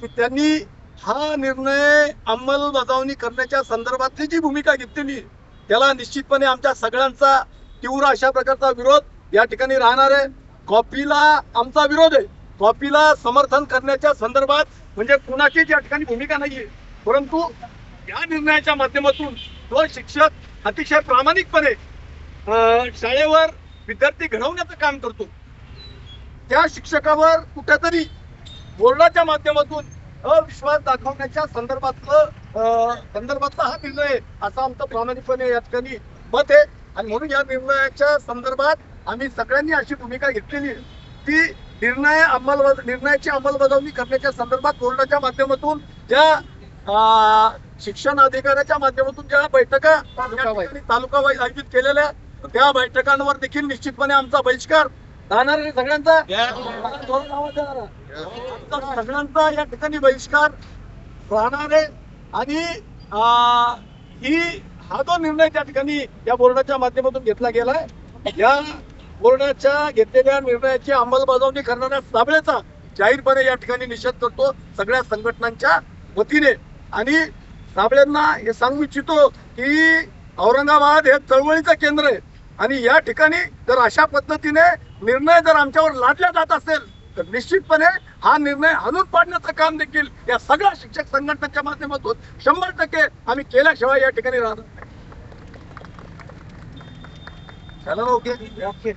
की त्यांनी हा निर्णय अंमलबजावणी करण्याच्या संदर्भातली जी भूमिका घेतलेली त्याला निश्चितपणे आमच्या सगळ्यांचा तीव्र अशा प्रकारचा विरोध या ठिकाणी राहणार आहे. कॉपीला आमचा विरोध आहे. कॉपीला समर्थन करण्याच्या संदर्भात म्हणजे कुणाचीच या ठिकाणी भूमिका नाहीये. परंतु या निर्णयाच्या माध्यमातून तो शिक्षक अतिशय प्रामाणिकपणे अं, शाळेवर विद्यार्थी घडवण्याचं काम करतो. त्या शिक्षकावर कुठेतरी बोर्डाच्या माध्यमातून अविश्वास दाखवण्याच्या संदर्भातलं संदर्भातला हा निर्णय असं आमचं प्रामाणिकपणे या ठिकाणी मत आहे. आणि म्हणून या निर्णयाच्या संदर्भात आम्ही सगळ्यांनी अशी भूमिका घेतलेली की निर्णय अंमलबज निर्णयाची अंमलबजावणी करण्याच्या संदर्भात बोर्डाच्या माध्यमातून ज्या शिक्षण अधिकाऱ्याच्या माध्यमातून ज्या बैठका तालुका वाईज. आयोजित केलेल्या त्या बैठकांवर देखील निश्चितपणे आमचा बहिष्कार राहणार सगळ्यांचा सगळ्यांचा या ठिकाणी बहिष्कार राहणार आहे आणि ही हा जो निर्णय त्या ठिकाणी या बोर्डाच्या माध्यमातून घेतला गेलाय या बोर्डाच्या घेतलेल्या निर्णयाची अंमलबजावणी करणाऱ्या साबळेचा जाहीरपणे या ठिकाणी निषेध करतो सगळ्या संघटनांच्या वतीने. आणि साबळेंना हे सांगू इच्छितो की औरंगाबाद हे चळवळीचं केंद्र आहे. आणि या ठिकाणी जर अशा पद्धतीने निर्णय जर आमच्यावर लादला जात असेल तर निश्चितपणे हा निर्णय हाणून पाडण्याचं काम देखील या सगळ्या शिक्षक संघटनेच्या माध्यमातून शंभर टक्के आम्ही केल्याशिवाय या ठिकाणी राहणार ओके.